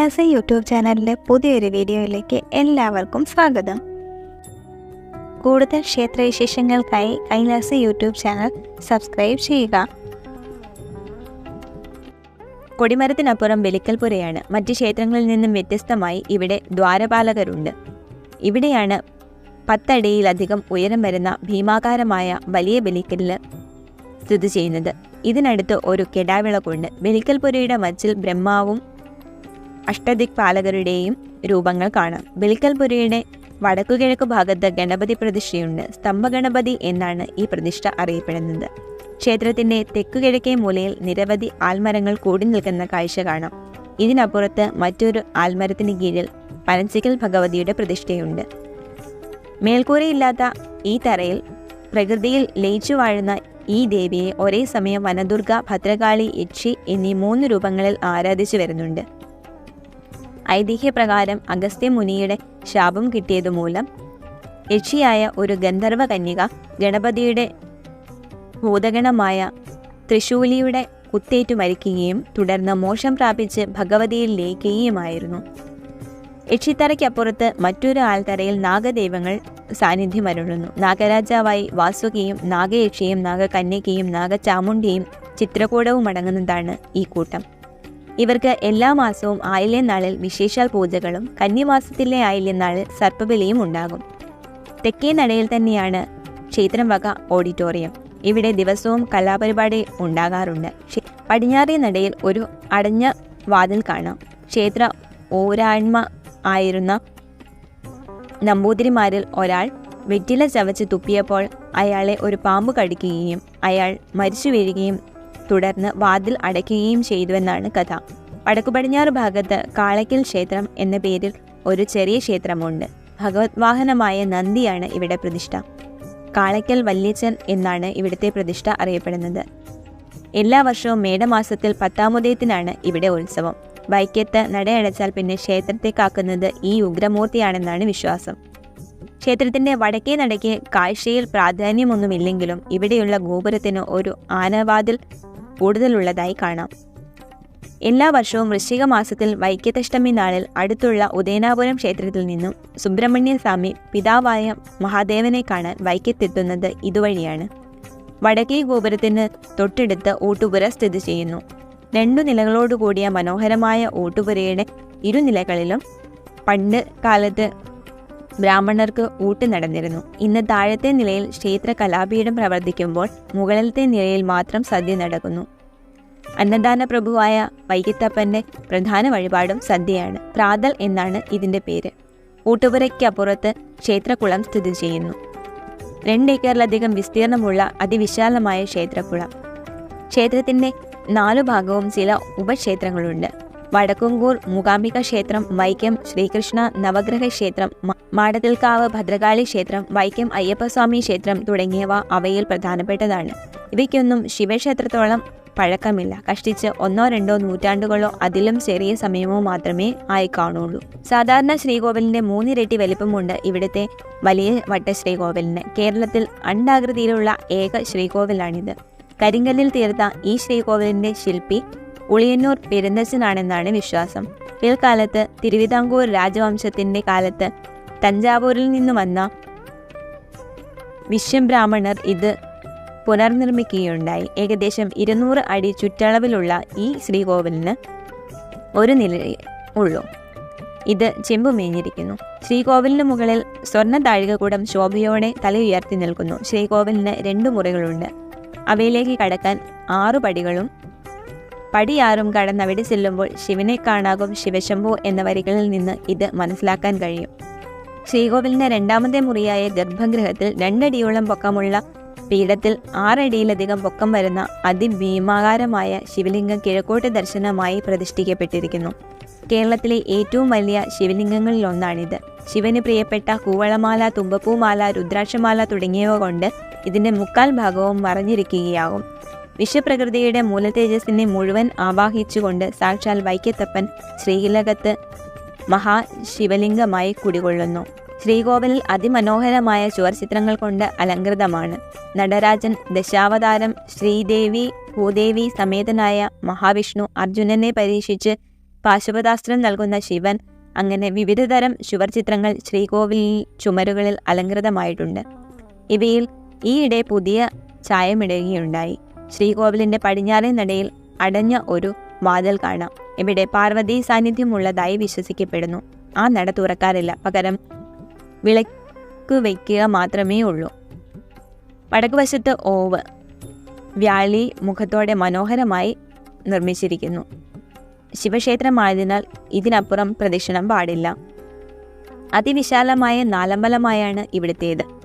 Kailasa YouTube ചാനലിലെ പുതിയൊരു വീഡിയോയിലേക്ക് എല്ലാവർക്കും സ്വാഗതം. കൂടുതൽ ക്ഷേത്രവിശേഷങ്ങൾക്കായി കൈലാസ യൂട്യൂബ് ചാനൽ സബ്സ്ക്രൈബ് ചെയ്യുക. കൊടിമരത്തിനപ്പുറം ബലിക്കൽപുരയാണ് മറ്റ് ക്ഷേത്രങ്ങളിൽ നിന്നും വ്യത്യസ്തമായി ഇവിടെ ദ്വാരപാലകരുണ്ട്. ഇവിടെയാണ് പത്തടിയിലധികം ഉയരം വരുന്ന ഭീമാകാരമായ വലിയ ബലിക്കല്ല് സ്ഥിതി ചെയ്യുന്നത്. ഇതിനടുത്ത് ഒരു കെടാവിളക്കുണ്ട്. ബലിക്കൽപുരയുടെ മച്ചിൽ ബ്രഹ്മാവും അഷ്ടദിക് പാലകരുടെയും രൂപങ്ങൾ കാണാം. ബലിക്കൽപുരയുടെ വടക്കുകിഴക്ക് ഭാഗത്ത് ഗണപതി പ്രതിഷ്ഠയുണ്ട്. സ്തംഭഗണപതി എന്നാണ് ഈ പ്രതിഷ്ഠ അറിയപ്പെടുന്നത്. ക്ഷേത്രത്തിന്റെ തെക്കുകിഴക്കേ മൂലയിൽ നിരവധി ആൽമരങ്ങൾ കൂടി നിൽക്കുന്ന കാഴ്ച കാണാം. ഇതിനപ്പുറത്ത് മറ്റൊരു ആൽമരത്തിന് കീഴിൽ പനച്ചിക്കൽ ഭഗവതിയുടെ പ്രതിഷ്ഠയുണ്ട്. മേൽക്കൂരയില്ലാത്ത ഈ തറയിൽ പ്രകൃതിയിൽ ലയിച്ചു വാഴുന്ന ഈ ദേവിയെ ഒരേ സമയം വനദുർഗ ഭദ്രകാളി യക്ഷി എന്നീ മൂന്ന് രൂപങ്ങളിൽ ആരാധിച്ചു വരുന്നുണ്ട്. ഐതിഹ്യപ്രകാരം അഗസ്ത്യ മുനിയുടെ ശാപം കിട്ടിയതുമൂലം യക്ഷിയായ ഒരു ഗന്ധർവ കന്യക ഗണപതിയുടെ ഭൂതഗണമായ ത്രിശൂലിയുടെ കുത്തേറ്റു മരിക്കുകയും തുടർന്ന് മോക്ഷം പ്രാപിച്ച് ഭഗവതിയിൽ ലയിക്കുകയുമായിരുന്നു. യക്ഷിത്തറയ്ക്കപ്പുറത്ത് മറ്റൊരു ആൾത്തറയിൽ നാഗദൈവങ്ങൾ സാന്നിധ്യമരുളുന്നു. നാഗരാജാവായി വാസുകിയും നാഗയക്ഷിയും നാഗകന്യകയും നാഗചാമുണ്ടിയും ചിത്രകൂടവും അടങ്ങുന്നതാണ് ഈ കൂട്ടം. ഇവർക്ക് എല്ലാ മാസവും ആയില്യനാളിൽ വിശേഷാൽ പൂജകളും കന്നിമാസത്തിലെ ആയില്യനാളിൽ സർപ്പബലിയും ഉണ്ടാകും. തെക്കേ നടയിൽ തന്നെയാണ് ക്ഷേത്രം വക ഓഡിറ്റോറിയം. ഇവിടെ ദിവസവും കലാപരിപാടി ഉണ്ടാകാറുണ്ട്. പടിഞ്ഞാറേ നടയിൽ ഒരു അടഞ്ഞ വാതിൽ കാണാം. ക്ഷേത്ര ഓരാഴ്മ ആയിരുന്ന നമ്പൂതിരിമാരിൽ ഒരാൾ വെറ്റില ചവച്ച് തുപ്പിയപ്പോൾ അയാളെ ഒരു പാമ്പ് കടിക്കുകയും അയാൾ മരിച്ചു വീഴുകയും തുടർന്ന് വാതിൽ അടയ്ക്കുകയും ചെയ്തുവെന്നാണ് കഥ. വടക്കു പടിഞ്ഞാറ് ഭാഗത്ത് കാളയ്ക്കൽ ക്ഷേത്രം എന്ന പേരിൽ ഒരു ചെറിയ ക്ഷേത്രമുണ്ട്. ഭഗവത് വാഹനമായ നന്ദിയാണ് ഇവിടെ പ്രതിഷ്ഠ. കാളയ്ക്കൽ വല്യച്ചൻ എന്നാണ് ഇവിടുത്തെ പ്രതിഷ്ഠ അറിയപ്പെടുന്നത്. എല്ലാ വർഷവും മേടമാസത്തിൽ പത്താമുദയത്തിനാണ് ഇവിടെ ഉത്സവം. വൈക്കത്ത് നടയടച്ചാൽ പിന്നെ ക്ഷേത്രത്തെ കാക്കുന്നത് ഈ ഉഗ്രമൂർത്തിയാണെന്നാണ് വിശ്വാസം. ക്ഷേത്രത്തിന്റെ വടക്കേ നടയ്ക്ക് കാഴ്ചയിൽ പ്രാധാന്യമൊന്നുമില്ലെങ്കിലും ഇവിടെയുള്ള ഗോപുരത്തിന് ഒരു ആനവാതിൽ കൂടുതലുള്ളതായി കാണാം. എല്ലാ വർഷവും വൃശ്ചിക മാസത്തിൽ വൈക്കത്തഷ്ടമി നാളിൽ അടുത്തുള്ള ഉദയനാപുരം ക്ഷേത്രത്തിൽ നിന്നും സുബ്രഹ്മണ്യ സ്വാമി പിതാവായ മഹാദേവനെ കാണാൻ വൈക്കത്തെത്തുന്നത് ഇതുവഴിയാണ്. വടക്കേ ഗോപുരത്തിന് തൊട്ടടുത്ത് ഊട്ടുപുര സ്ഥിതി ചെയ്യുന്നു. രണ്ടു നിലകളോടുകൂടിയ മനോഹരമായ ഊട്ടുപുരയുടെ ഇരുനിലകളിലും പണ്ട് കാലത്ത് ബ്രാഹ്മണർക്ക് ഊട്ട് നടന്നിരുന്നു. ഇന്ന് താഴത്തെ നിലയിൽ ക്ഷേത്ര കലാപീഠം പ്രവർത്തിക്കുമ്പോൾ മുകളിലത്തെ നിലയിൽ മാത്രം സദ്യ നടക്കുന്നു. അന്നദാന പ്രഭുവായ വൈകിത്തപ്പന്റെ പ്രധാന വഴിപാടും സദ്യയാണ്. പ്രാതൽ എന്നാണ് ഇതിന്റെ പേര്. ഊട്ടുപുരയ്ക്കപ്പുറത്ത് ക്ഷേത്രക്കുളം സ്ഥിതി ചെയ്യുന്നു. രണ്ടേക്കറിലധികം വിസ്തീർണമുള്ള അതിവിശാലമായ ക്ഷേത്രക്കുളം ക്ഷേത്രത്തിന്റെ നാലു ഭാഗവും ചില ഉപക്ഷേത്രങ്ങളുണ്ട്. വടക്കുംകൂർ മൂകാംബിക ക്ഷേത്രം വൈക്കം ശ്രീകൃഷ്ണ നവഗ്രഹ ക്ഷേത്രം മാടത്തിൽക്കാവ് ഭദ്രകാളി ക്ഷേത്രം വൈക്കം അയ്യപ്പസ്വാമി ക്ഷേത്രം തുടങ്ങിയവ അവയിൽ പ്രധാനപ്പെട്ടതാണ്. ഇവയ്ക്കൊന്നും ശിവക്ഷേത്രത്തോളം പഴക്കമില്ല. കഷ്ടിച്ച് ഒന്നോ രണ്ടോ നൂറ്റാണ്ടുകളോ അതിലും ചെറിയ സമയമോ മാത്രമേ ആയി കാണുള്ളൂ. സാധാരണ ശ്രീകോവിലിന്റെ മൂന്നിരട്ടി വലിപ്പമുണ്ട് ഇവിടുത്തെ വലിയ വട്ട ശ്രീകോവിലിന്. കേരളത്തിൽ അണ്ടാകൃതിയിലുള്ള ഏക ശ്രീകോവിലാണിത്. കരിങ്കല്ലിൽ തീർത്ത ഈ ശ്രീകോവിലിന്റെ ശില്പി ഉളിയന്നൂർ പെരുന്തച്ഛനാണെന്നാണ് വിശ്വാസം. പിൽക്കാലത്ത് തിരുവിതാംകൂർ രാജവംശത്തിന്റെ കാലത്ത് തഞ്ചാവൂരിൽ നിന്ന് വന്ന വിശ്വം ബ്രാഹ്മണർ ഇത് പുനർനിർമ്മിക്കുകയുണ്ടായി. ഏകദേശം ഇരുന്നൂറ് അടി ചുറ്റളവിലുള്ള ഈ ശ്രീകോവിലിന് ഒരു നില ഉള്ളൂ. ഇത് ചെമ്പു മേഞ്ഞിരിക്കുന്നു ശ്രീകോവിലിന് മുകളിൽ സ്വർണ താഴികകൂടം ശോഭയോടെ തല ഉയർത്തി നിൽക്കുന്നു. ശ്രീകോവിലിന് രണ്ട് മുറികളുണ്ട്. അവയിലേക്ക് കടക്കാൻ ആറു പടികളും പടിയാറും കടന്നവിടെ ചെല്ലുമ്പോൾ ശിവനെ കാണാകും ശിവശംഭു എന്ന വരികളിൽ നിന്ന് ഇത് മനസ്സിലാക്കാൻ കഴിയും. ശ്രീകോവിലിന്റെ രണ്ടാമത്തെ മുറിയായ ഗർഭഗൃഹത്തിൽ രണ്ടടിയോളം പൊക്കമുള്ള പീഠത്തിൽ ആറടിയിലധികം പൊക്കം വരുന്ന അതിഭീമാകാരമായ ശിവലിംഗം കിഴക്കോട്ട് ദർശനമായി പ്രതിഷ്ഠിക്കപ്പെട്ടിരിക്കുന്നു. കേരളത്തിലെ ഏറ്റവും വലിയ ശിവലിംഗങ്ങളിൽ ഒന്നാണിത് ശിവന് പ്രിയപ്പെട്ട കൂവളമാല തുമ്പപ്പൂമാല രുദ്രാക്ഷമാല തുടങ്ങിയവ കൊണ്ട് ഇതിന്റെ മുക്കാൽ ഭാഗവും മറഞ്ഞിരിക്കുകയാകും. വിശ്വപ്രകൃതിയുടെ മൂലതേജസ്സിനെ മുഴുവൻ ആവാഹിച്ചുകൊണ്ട് സാക്ഷാൽ വൈക്കത്തപ്പൻ ശ്രീലകത്ത് മഹാശിവലിംഗമായി കുടികൊള്ളുന്നു. ശ്രീകോവിലിൽ അതിമനോഹരമായ ചുവർചിത്രങ്ങൾ കൊണ്ട് അലങ്കൃതമാണ് നടരാജൻ ദശാവതാരം ശ്രീദേവി ഭൂദേവി സമേതനായ മഹാവിഷ്ണു അർജുനനെ പരീക്ഷിച്ച് പാശുപതാസ്ത്രം നൽകുന്ന ശിവൻ അങ്ങനെ വിവിധതരം ചുവർചിത്രങ്ങൾ ശ്രീകോവിലിൽ ചുമരുകളിൽ അലങ്കൃതമായിട്ടുണ്ട് ഇവയിൽ ഈയിടെ പുതിയ ചായമിടുകയുണ്ടായി ശ്രീകോവിലിന്റെ പടിഞ്ഞാറേ നടയിൽ അടഞ്ഞ ഒരു വാതിൽ കാണാം. ഇവിടെ പാർവതി സാന്നിധ്യമുള്ളതായി വിശ്വസിക്കപ്പെടുന്നു. ആ നട തുറക്കാറില്ല. പകരം വിളക്ക് വയ്ക്കുക മാത്രമേ ഉള്ളൂ. വടക്കുവശത്ത് ഓവ് വ്യാളി മുഖത്തോടെ മനോഹരമായി നിർമ്മിച്ചിരിക്കുന്നു. ശിവക്ഷേത്രമായതിനാൽ ഇതിനപ്പുറം പ്രദക്ഷിണം പാടില്ല. അതിവിശാലമായ നാലമ്പലമായാണ് ഇവിടുത്തേത്.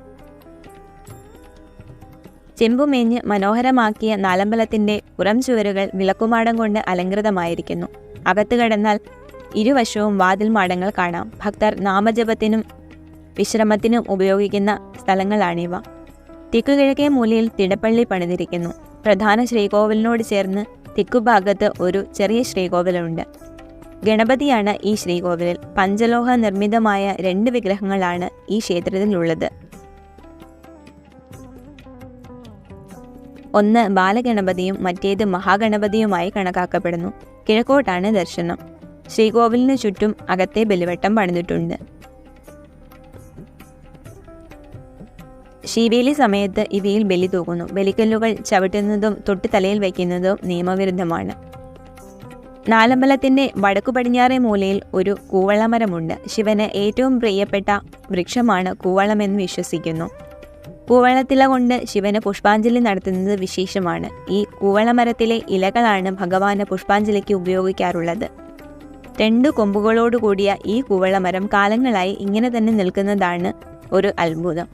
ചെമ്പുമേഞ്ഞ് മനോഹരമാക്കിയ നാലമ്പലത്തിന്റെ പുറം ചുവരുകൾ വിളക്കുമാടം കൊണ്ട് അലങ്കൃതമായിരിക്കുന്നു അകത്തു കടന്നാൽ ഇരുവശവും വാതിൽ മാടങ്ങൾ കാണാം. ഭക്തർ നാമജപത്തിനും വിശ്രമത്തിനും ഉപയോഗിക്കുന്ന സ്ഥലങ്ങളാണിവ. തെക്കുകിഴക്കേ മൂലയിൽ തിടപ്പള്ളി പണിതിരിക്കുന്നു. പ്രധാന ശ്രീകോവിലിനോട് ചേർന്ന് തെക്കുഭാഗത്ത് ഒരു ചെറിയ ശ്രീകോവിലുണ്ട്. ഗണപതിയാണ് ഈ ശ്രീകോവിലിൽ. പഞ്ചലോഹ നിർമ്മിതമായ രണ്ട് വിഗ്രഹങ്ങളാണ് ഈ ക്ഷേത്രത്തിലുള്ളത്. ഒന്ന് ബാലഗണപതിയും മറ്റേത് മഹാഗണപതിയുമായി കണക്കാക്കപ്പെടുന്നു. കിഴക്കോട്ടാണ് ദർശനം. ശ്രീകോവിലിന് ചുറ്റും അകത്തെ ബലിവട്ടം പണിതിട്ടുണ്ട്. ശിവേലി സമയത്ത് ഇവയിൽ ബലി തൂകുന്നു. ബലിക്കല്ലുകൾ ചവിട്ടുന്നതും തൊട്ട് തലയിൽ വയ്ക്കുന്നതും നിയമവിരുദ്ധമാണ്. നാലമ്പലത്തിന്റെ വടക്കു പടിഞ്ഞാറേ മൂലയിൽ ഒരു കൂവളമരമുണ്ട്. ശിവന് ഏറ്റവും പ്രിയപ്പെട്ട വൃക്ഷമാണ് കൂവളമെന്ന് വിശ്വസിക്കുന്നു. കൂവളത്തില കൊണ്ട് ശിവന് പുഷ്പാഞ്ജലി നടത്തുന്നത് വിശേഷമാണ്. ഈ കൂവളമരത്തിലെ ഇലകളാണ് ഭഗവാന് പുഷ്പാഞ്ജലിക്ക് ഉപയോഗിക്കാറുള്ളത്. രണ്ടു കൊമ്പുകളോടുകൂടിയ ഈ കൂവളമരം കാലങ്ങളായി ഇങ്ങനെ തന്നെ നിൽക്കുന്നതാണ് ഒരു അത്ഭുതം.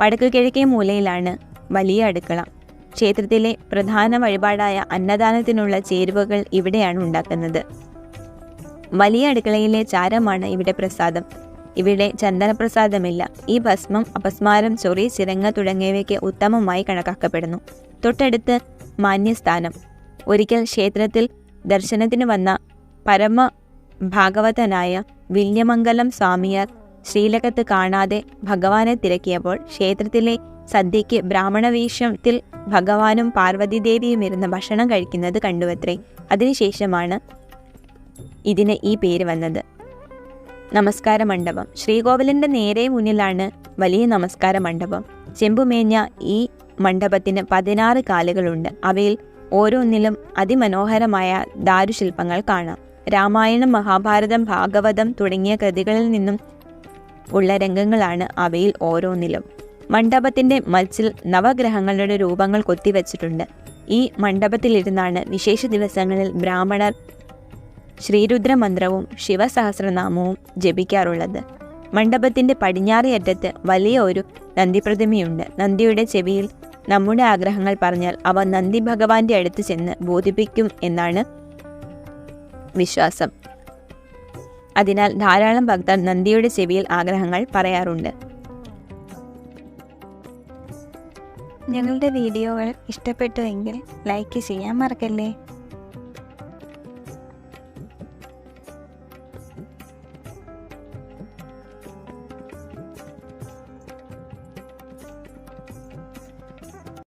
വടക്കു കിഴക്കേ മൂലയിലാണ് വലിയ അടുക്കള. ക്ഷേത്രത്തിലെ പ്രധാന വഴിപാടായ അന്നദാനത്തിനുള്ള ചേരുവകൾ ഇവിടെയാണ് ഉണ്ടാക്കുന്നത്. വലിയ അടുക്കളയിലെ ചാരമാണ് ഇവിടെ പ്രസാദം. ഇവിടെ ചന്ദനപ്രസാദമില്ല. ഈ ഭസ്മം അപസ്മാരം ചൊറി ചിരങ്ങ തുടങ്ങിയവയ്ക്ക് ഉത്തമമായി കണക്കാക്കപ്പെടുന്നു. തൊട്ടടുത്ത് മാന്യസ്ഥാനം. ഒരിക്കൽ ക്ഷേത്രത്തിൽ ദർശനത്തിന് വന്ന പരമ ഭാഗവതനായ വില്യമംഗലം സ്വാമിയാർ ശ്രീലകത്ത് കാണാതെ ഭഗവാനെ തിരക്കിയപ്പോൾ ക്ഷേത്രത്തിലെ സദ്യയ്ക്ക് ബ്രാഹ്മണവേഷത്തിൽ ഭഗവാനും പാർവതീദേവിയും ഇരുന്ന് ഭക്ഷണം കഴിക്കുന്നത് കണ്ടുവത്രേ. അതിനുശേഷമാണ് ഇതിന് ഈ പേര് വന്നത്. നമസ്കാര മണ്ഡപം ശ്രീകോവിലിന്റെ നേരെ മുന്നിലാണ് വലിയ നമസ്കാര മണ്ഡപം ചെമ്പുമേഞ്ഞ ഈ മണ്ഡപത്തിന് പതിനാറ് കാലുകളുണ്ട്. അവയിൽ ഓരോന്നിലും അതിമനോഹരമായ ദാരുശില്പങ്ങൾ കാണാം. രാമായണം മഹാഭാരതം ഭാഗവതം തുടങ്ങിയ കൃതികളിൽ നിന്നും ഉള്ള രംഗങ്ങളാണ് അവയിൽ ഓരോന്നിലും. മണ്ഡപത്തിന്റെ മച്ചിൽ നവഗ്രഹങ്ങളുടെ രൂപങ്ങൾ കൊത്തിവെച്ചിട്ടുണ്ട്. ഈ മണ്ഡപത്തിലിരുന്നാണ് വിശേഷ ദിവസങ്ങളിൽ ബ്രാഹ്മണർ ശ്രീരുദ്രമന്ത്രവും ശിവസഹസ്രനാമവും ജപിക്കാറുള്ളത്. മണ്ഡപത്തിന്റെ പടിഞ്ഞാറേ അറ്റത്ത് വലിയ ഒരു നന്ദിപ്രതിമയുണ്ട്. നന്ദിയുടെ ചെവിയിൽ നമ്മുടെ ആഗ്രഹങ്ങൾ പറഞ്ഞാൽ അവ നന്ദി ഭഗവാന്റെ അടുത്ത് ചെന്ന് ബോധിപ്പിക്കും എന്നാണ് വിശ്വാസം. അതിനാൽ ധാരാളം ഭക്തർ നന്ദിയുടെ ചെവിയിൽ ആഗ്രഹങ്ങൾ പറയാറുണ്ട്. ഞങ്ങളുടെ വീഡിയോകൾ ഇഷ്ടപ്പെട്ടുവെങ്കിൽ ലൈക്ക് ചെയ്യാൻ മറക്കല്ലേ?